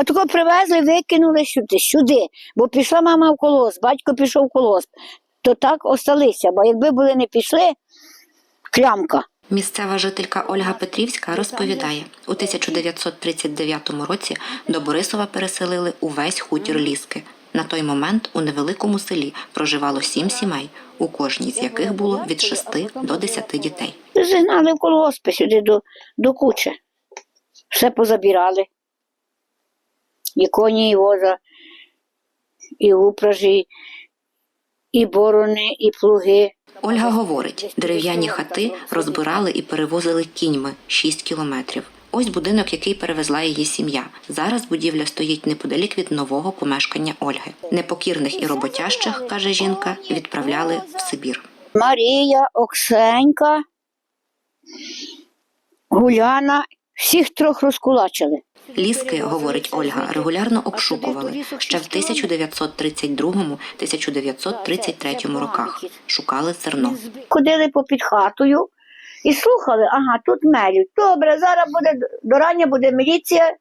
От тако привезли, викинули сюди, сюди. Бо пішла мама в колос, батько пішов в колос. То так осталися, бо якби були не пішли, клямка. Місцева жителька Ольга Петрівська розповідає, у 1939 році до Борисова переселили увесь хутір Ліски. На той момент у невеликому селі проживало сім сімей, у кожній з яких було від 6 до 10 дітей. Зігнали в колгоспи сюди до, до кучі. Все позабирали. І коні, і воза, і упражі, і борони, і плуги. Ольга говорить, дерев'яні хати розбирали і перевозили кіньми 6 кілометрів. Ось будинок, який перевезла її сім'я. Зараз будівля стоїть неподалік від нового помешкання Ольги. Непокірних і роботящих, каже жінка, відправляли в Сибір. Марія, Оксенька, Гуляна, всіх трьох розкулачили. Ліски, говорить Ольга, регулярно обшукували ще в 1932-1933 роках. Шукали зерно. Ходили попід хатою і слухали, ага, тут мелють. Добре, зараз буде до рання буде міліція,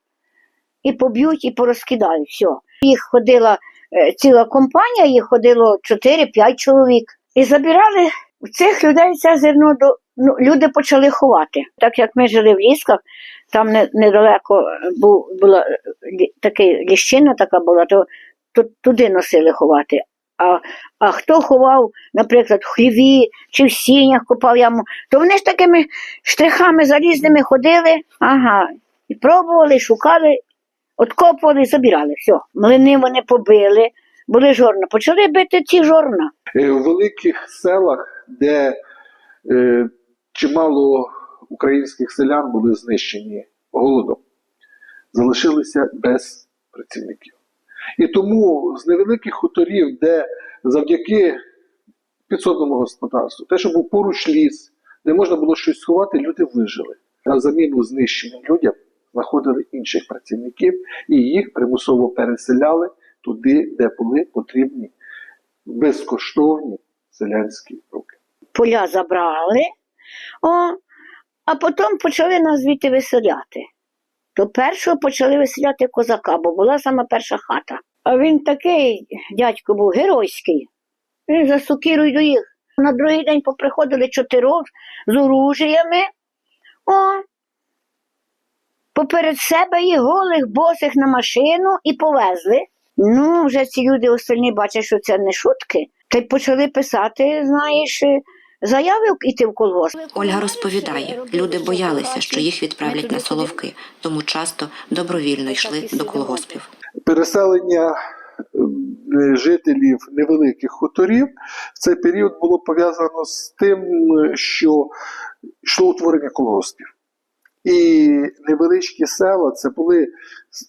і поб'ють, і порозкидають. Все. Їх ходила е, ціла компанія, їх ходило 4-5 чоловік. І забирали у цих людей це зерно до ну, люди почали ховати. Так як ми жили в лісках, там не, недалеко був, була такий ліщина така була, то, туди носили ховати. А, а хто ховав, наприклад, в хліві чи в сінях копав яму, то вони ж такими штрихами залізними ходили, ага, і пробували, шукали, откопували, забирали. Все. Млини вони побили, були жорна. Почали бити ці жорна. Е, У великих селах, де е, чимало українських селян були знищені голодом, залишилися без працівників. І тому з невеликих хуторів, де завдяки підсобному господарству, те, що був поруч ліс, де можна було щось сховати, люди вижили. На заміну знищеним людям знаходили інших працівників і їх примусово переселяли туди, де були потрібні безкоштовні селянські руки. Поля забрали, о, а потім почали нас звідти виселяти. То першого почали виселяти козака, бо була сама перша хата. А він такий, дядько був геройський. Він за сокирою до їх. На другий день поприходили чотирьох з оружіями. О, поперед себе їх голих, босих на машину і повезли. Ну, вже ці люди остальні бачать, що це не шутки. Та й почали писати, знаєш, е, іти йти в колгосп. Ольга розповідає, люди боялися, що їх відправлять на соловки, тому часто добровільно йшли до колгоспів. Переселення е, жителів невеликих хуторів в цей період було пов'язано з тим, що йшло утворення колгоспів. І невеличкі села це були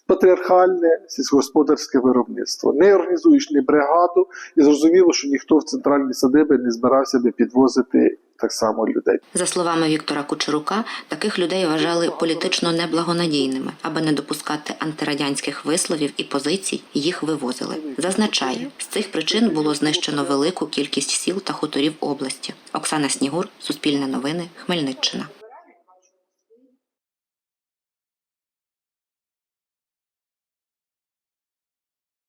патріархальне сільськогосподарське виробництво. Не організуєш ні бригаду, і зрозуміло, що ніхто в центральні садиби не збирався би підвозити так само людей. За словами Віктора Кучерука, таких людей вважали політично неблагонадійними, аби не допускати антирадянських висловів і позицій, їх вивозили. Зазначає, з цих причин було знищено велику кількість сіл та хуторів області. Оксана Снігур, Суспільне новини, Хмельниччина.